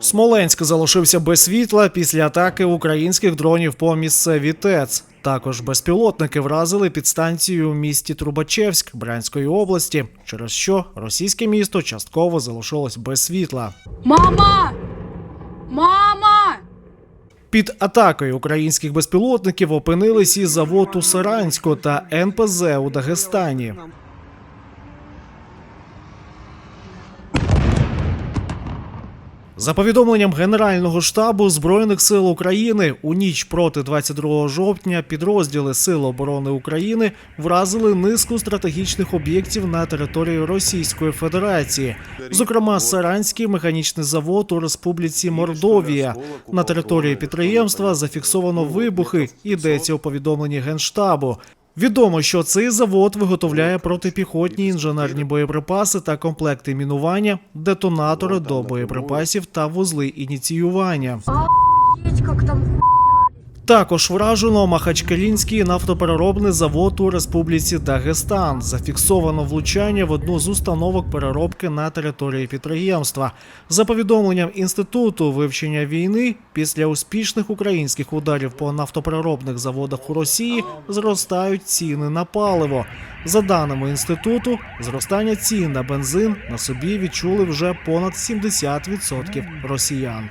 Смоленськ залишився без світла після атаки українських дронів по місцевій ТЕЦ. Також безпілотники вразили підстанцію у місті Трубачевськ Брянської області, через що російське місто частково залишилось без світла. Мама! Мама! Під атакою українських безпілотників опинились і завод у Саранську та НПЗ у Дагестані. За повідомленням Генерального штабу Збройних сил України, у ніч проти 22 жовтня підрозділи Сил оборони України вразили низку стратегічних об'єктів на території Російської Федерації, зокрема Саранський механічний завод у Республіці Мордовія. На території підприємства зафіксовано вибухи. Йдеться у повідомленні Генштабу. Відомо, що цей завод виготовляє протипіхотні інженерні боєприпаси та комплекти мінування, детонатори до боєприпасів та вузли ініціювання. Как там. Також вражено Махачкалінський нафтопереробний завод у Республіці Дагестан. Зафіксовано влучання в одну з установок переробки на території підприємства. За повідомленням інституту вивчення війни, після успішних українських ударів по нафтопереробних заводах у Росії зростають ціни на паливо. За даними інституту, зростання цін на бензин на собі відчули вже понад 70% росіян.